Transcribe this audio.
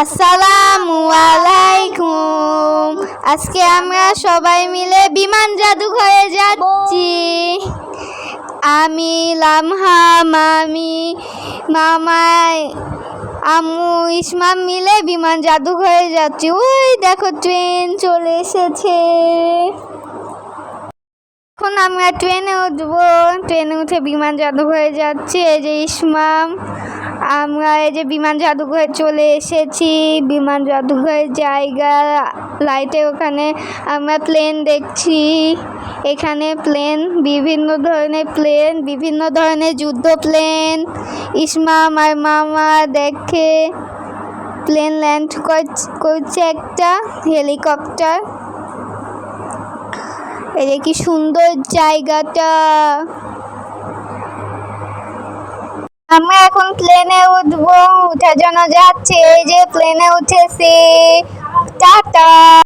আসসালামু আলাইকুম। আজকে আমরা সবাই মিলে বিমান জাদুঘরে যাচ্ছি। আমি লামহা মামি মামাই আম্মু, ইসমাম মিলে বিমান জাদুঘরে যাচ্ছি। ওই দেখো ট্রেন চলে এসেছে। এখন আমরা ট্রেনে উঠবো। ট্রেনে উঠে বিমান জাদুঘরে যাচ্ছি। এই যে ইসমাম আমরা এই যে বিমান জাদুঘরে চলে এসেছি। বিমান জাদুঘরের জায়গা লাইটে ওখানে আমরা প্লেন দেখছি। এখানে প্লেন বিভিন্ন ধরনের প্লেন বিভিন্ন ধরনের যুদ্ধ প্লেন ইসমাম আর মামা দেখে প্লেন ল্যান্ড করছে একটা হেলিকপ্টার এই কি সুন্দর জায়গাটা। আমরা এখন প্লেনে উঠবো উঠার জন্য যাচ্ছি এই যে প্লেনে উঠেছি। টাটা!